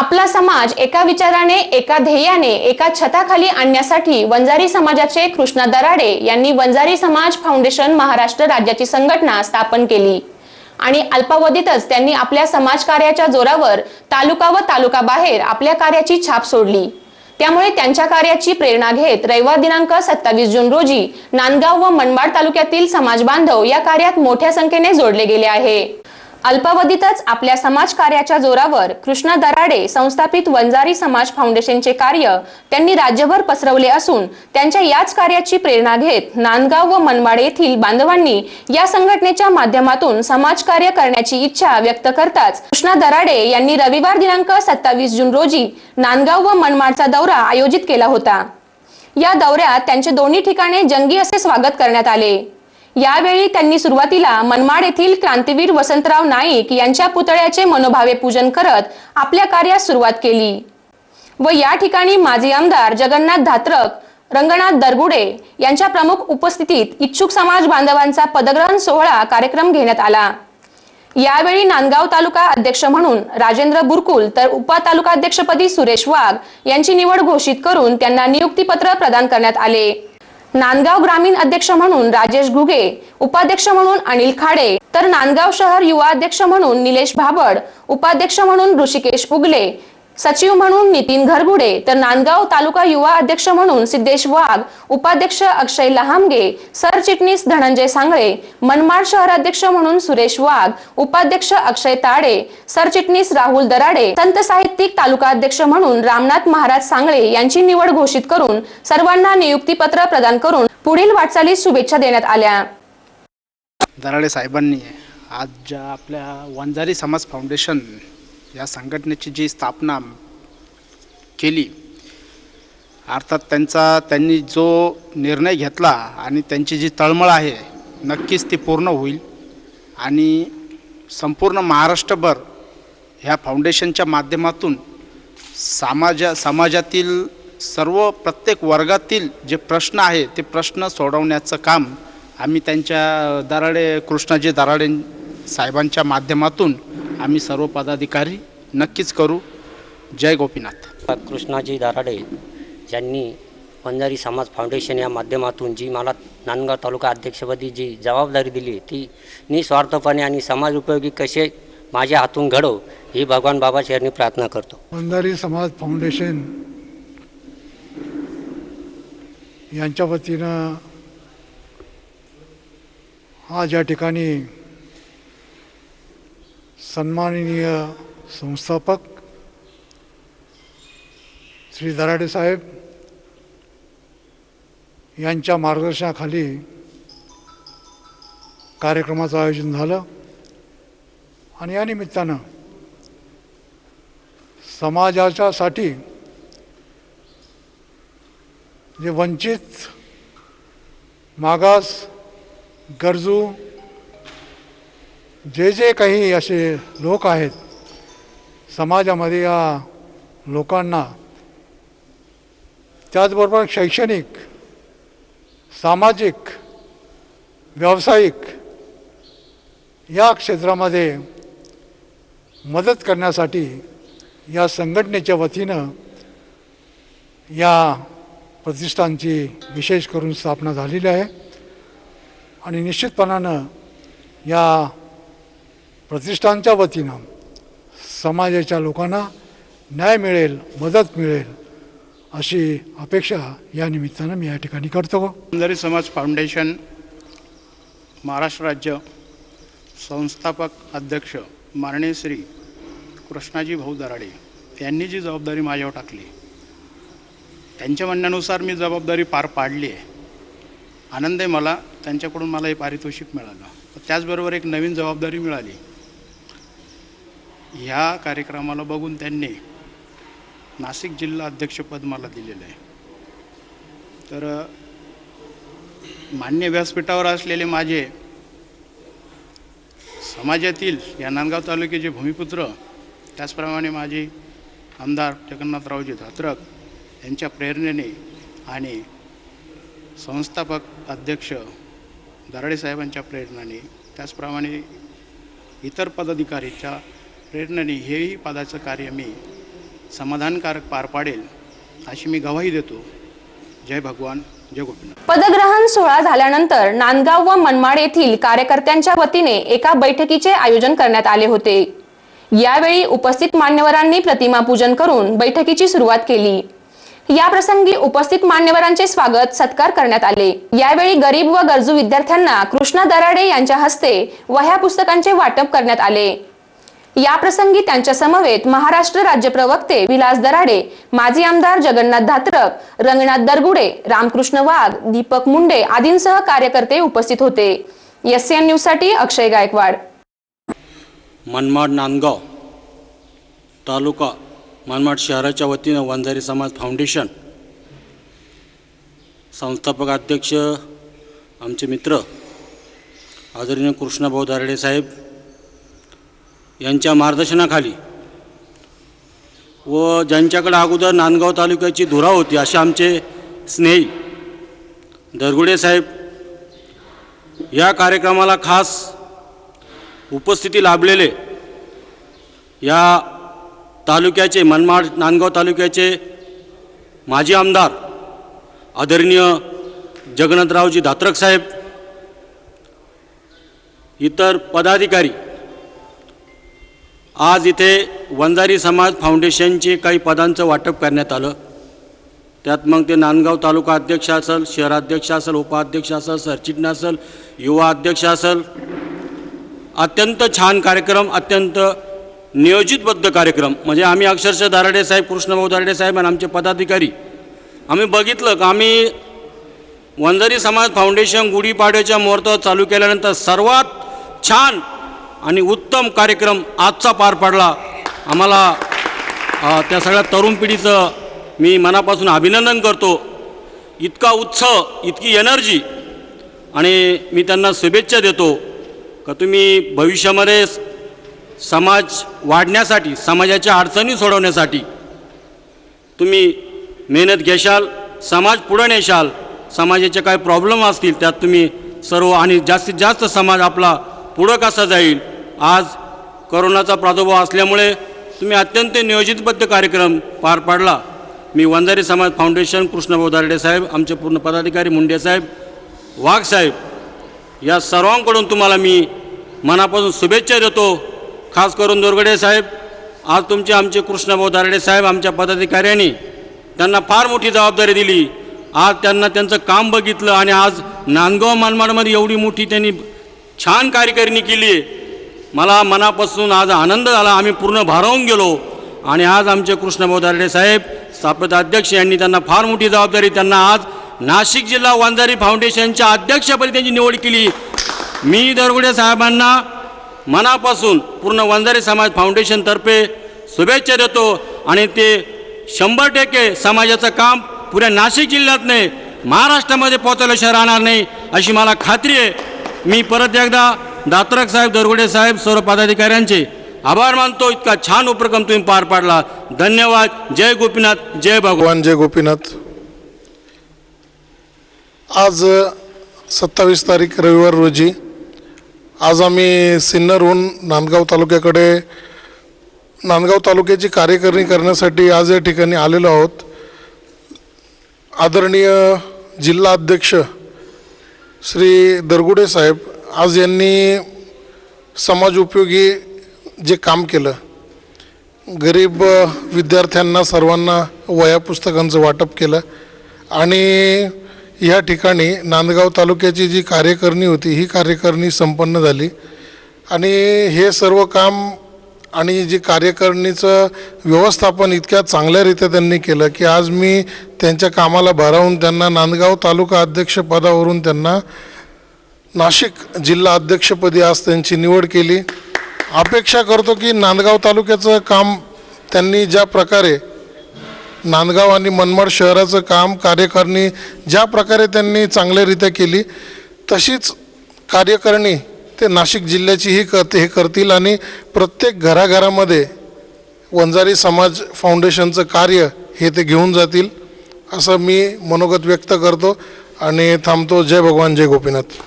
आपला समाज एका विचाराने एका ध्येयाने एका छताखाली आणण्यासाठी वंजारी समाजाचे कृष्णा दराडे यांनी वंजारी समाज फाउंडेशन महाराष्ट्र राज्याची संघटना स्थापन केली. आणि अल्पावधीतच त्यांनी आपल्या समाजकार्याच्या जोरावर तालुका व तालुका बाहेर आपल्या कार्याची छाप सोडली. त्यामुळे त्यांच्या कार्याची प्रेरणा घेत रविवार दिनांक सत्तावीस जून रोजी नांदगाव व मनमाड तालुक्यातील समाज बांधव या कार्यात मोठ्या संख्येने जोडले गेले आहे. अल्पावधीतच आपल्या समाज कार्याच्या जोरावर कृष्णा दराडे संस्थापित वंजारी समाज फाउंडेशनचे कार्य त्यांनी राज्यभर पसरवले असून त्यांच्या याच कार्याची प्रेरणा घेत नांदगाव व मनमाड येथील बांधवांनी या संघटनेच्या माध्यमातून समाजकार्य करण्याची इच्छा व्यक्त करताच कृष्णा दराडे यांनी रविवार दिनांक सत्तावीस जून रोजी नांदगाव व मनमाडचा दौरा आयोजित केला होता. या दौऱ्यात त्यांचे दोन्ही ठिकाणे जंगी असे स्वागत करण्यात आले. यावेळी त्यांनी सुरुवातीला मनमाड येथील क्रांतीवीर वसंतराव नाईक यांच्या पुतळ्याचे मनोभावे पूजन करत आपल्या कार्यास सुरुवात केली. व या ठिकाणी माजी आमदार जगन्नाथ धात्रक रंगनाथ दरगुडे यांच्या प्रमुख उपस्थितीत इच्छुक समाज बांधवांचा पदग्रहण सोहळा कार्यक्रम घेण्यात आला. यावेळी नांदगाव तालुका अध्यक्ष म्हणून राजेंद्र बुरकुल तर उपतालुकाध्यक्षपदी अध्यक्षपदी सुरेश वाघ यांची निवड घोषित करून त्यांना नियुक्तीपत्र प्रदान करण्यात आले. नांदगाव ग्रामीण अध्यक्ष म्हणून राजेश घुगे उपाध्यक्ष म्हणून अनिल खाडे तर नांदगाव शहर युवा अध्यक्ष म्हणून निलेश भाबड उपाध्यक्ष म्हणून ऋषिकेश उगले सचिव म्हणून नितीन घरगुडे तर नांदगाव तालुका युवा अध्यक्ष म्हणून सिद्धेश वाघ उपाध्यक्ष अक्षय लहामगे सरचिटणीस धनंजय सांगळे मनमाड शहराध्यक्ष म्हणून सुरेश वाघ उपाध्यक्ष अक्षय ताडे सरचिटणीस राहुल दराडे संत साहित्यिक तालुका अध्यक्ष म्हणून रामनाथ महाराज सांगळे यांची निवड घोषित करून सर्वांना नियुक्तीपत्र प्रदान करून पुढील वाटचालीस शुभेच्छा देण्यात आल्या. दराडे साहेबांनी आज ज्या आपल्या वंजारी समाज फाउंडेशन या संघटनेची जी स्थापना केली अर्थात त्यांचा त्यांनी जो निर्णय घेतला आणि त्यांची जी तळमळ आहे नक्कीच ती पूर्ण होईल. आणि संपूर्ण महाराष्ट्रभर ह्या फाउंडेशनच्या माध्यमातून समाजा समाजातील सर्व प्रत्येक वर्गातील जे प्रश्न आहे ते प्रश्न सोडवण्याचं काम आम्ही त्यांच्या दराडे कृष्णाजी दराडे साहेबांच्या माध्यमातून आम्ही सर्व पदाधिकारी नक्कीच करू. जय गोपीनाथ. कृष्णाजी दाराडे ज्यांनी वंजारी समाज फाउंडेशन या माध्यमातून जी मला नांदगाव तालुका अध्यक्षपदी जी जबाबदारी दिली ती निस्वार्थपणे आणि समाज उपयोगी कसे माझ्या हातून घडव ही भगवान बाबा चरणी प्रार्थना करतो. वंजारी समाज फाउंडेशन यांच्या वतीनं आज या ठिकाणी सन्माननीय संस्थापक श्री दराडे साहेब यांच्या मार्गदर्शनाखाली कार्यक्रमाचं आयोजन झालं. आणि या निमित्तानं समाजाच्यासाठी जे वंचित मागास गरजू जे जे काही असे लोक आहेत समाजामध्ये या लोकांना त्याचबरोबर शैक्षणिक सामाजिक व्यावसायिक या क्षेत्रामध्ये मदत करण्यासाठी या संघटनेच्या वतीनं या प्रतिष्ठानची विशेष करून स्थापना झालेली आहे. आणि निश्चितपणानं या प्रतिष्ठानच्या वतीनं समाजाच्या लोकांना न्याय मिळेल मदत मिळेल अशी अपेक्षा या निमित्तानं मी या ठिकाणी करतो. वंजारी समाज फाउंडेशन महाराष्ट्र राज्य संस्थापक अध्यक्ष माननीय श्री कृष्णाजी भाऊ दराडे यांनी जी जबाबदारी माझ्यावर टाकली त्यांच्या म्हणण्यानुसार मी जबाबदारी पार पाडली आहे. आनंद आहे मला त्यांच्याकडून मला हे पारितोषिक मिळालं. त्याचबरोबर एक नवीन जबाबदारी मिळाली. ह्या कार्यक्रमाला बघून त्यांनी नाशिक जिल्हा अध्यक्षपद मला दिलेलं आहे. तर मान्य व्यासपीठावर असलेले माझे समाजातील या नांदगाव तालुक्याचे भूमिपुत्र त्याचप्रमाणे माझे आमदार जगन्नाथरावजी धात्रक यांच्या प्रेरणेने आणि संस्थापक अध्यक्ष दराडे साहेबांच्या प्रेरणाने त्याचप्रमाणे इतर पदाधिकारीच्या प्रेरणेने हेही पदाचं कार्य मी समाधानकारक पार पाडेल अशी मी गवाही देतो. जय भगवान जय गोपीनाथ. पदग्रहण सोहळा झाल्यानंतर नांदगाव व मनमाड येथील कार्यकर्त्यांच्या वतीने एका बैठकीचे आयोजन करण्यात आले होते. यावेळी उपस्थित मान्यवरांनी प्रतिमा पूजन करून बैठकीची सुरुवात केली. या प्रसंगी उपस्थित मान्यवरांचे स्वागत सत्कार करण्यात आले. यावेळी गरीब व गरजू विद्यार्थ्यांना कृष्णा दराडे यांच्या हस्ते वह्या पुस्तकांचे वाटप करण्यात आले. या प्रसंगी त्यांच्या समवेत महाराष्ट्र राज्य प्रवक्ते विलास दराडे माजी आमदार जगन्नाथ धात्रक रंगनाथ दरगुडे रामकृष्ण वाघ दीपक मुंडे आदींसह कार्यकर्ते उपस्थित होते. एस एन न्यूजसाठी अक्षय गायकवाड. मनमाड नांदगाव तालुका मनमाड शहराच्या वतीनं वंजारी समाज फाउंडेशन संस्थापक अध्यक्ष आमचे मित्र आदरणीय कृष्णभाऊ दारडे साहेब यांच्या मार्गदर्शनाखाली. व ज्यांच्याकडे अगोदर नांदगाव तालुक्याची धुरा होती असे आमचे स्नेही दरगुडे साहेब या कार्यक्रमाला खास उपस्थिती लाभलेले या तालुक्याचे मनमाड नांदगाव तालुक्याचे माजी आमदार आदरणीय जगन्नाथरावजी धात्रक साहेब इतर पदाधिकारी आज इथे वंजारी समाज फाउंडेशनचे काही पदांचं वाटप करण्यात आलं. त्यात मग ते नांदगाव तालुका अध्यक्ष असेल शहराध्यक्ष असेल उपाध्यक्ष असेल सरचिटणीस असेल युवा अध्यक्ष असेल. अत्यंत छान कार्यक्रम अत्यंत नियोजितबद्ध कार्यक्रम. म्हणजे आम्ही अक्षरशः दाराडे साहेब कृष्णभाऊ दाराडे साहेब आणि आमचे पदाधिकारी आम्ही बघितलं का आम्ही वंजारी समाज फाउंडेशन गुढीपाडव्याच्या मुहूर्तावर चालू केल्यानंतर सर्वात छान आणि उत्तम कार्यक्रम आजचा पार पडला. आम्हाला त्या सगळ्या तरुण पिढीचं मी मनापासून अभिनंदन करतो. इतका उत्साह इतकी एनर्जी आणि मी त्यांना शुभेच्छा देतो का तुम्ही भविष्यामध्ये समाज वाढण्यासाठी समाजाच्या अडचणी सोडवण्यासाठी तुम्ही मेहनत घेशाल समाज पुढं नेशाल समाजाचे काय प्रॉब्लेम असतील त्यात तुम्ही सर्व आणि जास्तीत जास्त समाज आपला पुढं कसा जाईल आज करोनाचा प्रादुर्भाव असल्यामुळे तुम्ही अत्यंत नियोजितबद्ध कार्यक्रम पार पाडला. मी वंजारी समाज फाउंडेशन कृष्णभाऊ दारडे साहेब आमचे पूर्ण पदाधिकारी मुंडे साहेब वाघ साहेब या सर्वांकडून तुम्हाला मी मनापासून शुभेच्छा देतो. खास करून दोरगडे साहेब आज तुमचे आमचे कृष्णभाऊ दारडे साहेब आमच्या पदाधिकाऱ्यांनी त्यांना फार मोठी जबाबदारी दिली. आज त्यांना त्यांचं काम बघितलं आणि आज नांदगाव मानमाडमध्ये एवढी मोठी त्यांनी छान कार्यकारिणी केली आहे. मला मनापासून आज आनंद झाला. आम्ही पूर्ण भारावून गेलो. आणि आज आमचे कृष्णभाऊ दारडे साहेब स्थापक अध्यक्ष यांनी त्यांना फार मोठी जबाबदारी त्यांना आज नाशिक जिल्हा वांजारी फाउंडेशनच्या अध्यक्षपदी त्यांची निवड केली. मी दरगुडे साहेबांना मनापासून पूर्ण वंजारी समाज फाउंडेशनतर्फे शुभेच्छा देतो. आणि ते शंभर टक्के समाजाचं काम पुऱ्या नाशिक जिल्ह्यात नाही महाराष्ट्रामध्ये पोहोचवल्याशिवाय राहणार नाही अशी मला खात्री आहे. मी परत एकदा दात्रक साहेब दरगुडे साहेब सर्व पदाधिकाऱ्यांचे आभार मानतो. इतका छान उपक्रम तुम्ही पार पाडला. धन्यवाद. जय गोपीनाथ जय भगवान. भगवान जय गोपीनाथ. आज सत्तावीस तारीख रविवार रोजी आज आम्ही सिन्नरहून नांदगाव तालुक्याकडे नांदगाव तालुक्याची कार्यकारिणी करण्यासाठी आज या ठिकाणी आलेलो आहोत. आदरणीय जिल्हा अध्यक्ष श्री दरगुडे साहेब आज यांनी समाज उपयोगी जे काम केलं गरीब विद्यार्थ्यांना सर्वांना वया पुस्तकांचं वाटप केलं आणि ह्या ठिकाणी नांदगाव तालुक्याची जी कार्यकारणी होती ही कार्यकारणी संपन्न झाली. आणि हे सर्व काम आणि जी कार्यकारिणीचं व्यवस्थापन इतक्या चांगल्यारीत्या त्यांनी केलं की आज मी त्यांच्या कामाला भरावून त्यांना नांदगाव तालुका अध्यक्षपदावरून त्यांना नाशिक जिल्हा अध्यक्षपदी आज त्यांची निवड केली. अपेक्षा करतो की नांदगाव तालुक्याचं काम त्यांनी ज्या प्रकारे नांदगाव आणि मनमाड शहराचं काम कार्यकारणी ज्या प्रकारे त्यांनी चांगल्यारीत्या केली तशीच कार्यकारणी ते नाशिक जिल्ह्याचीही करते हे करतील आणि प्रत्येक घराघरामध्ये वंजारी समाज फाउंडेशनचं कार्य हे ते घेऊन जातील असं मी मनोगत व्यक्त करतो आणि थांबतो. जय भगवान जय गोपीनाथ.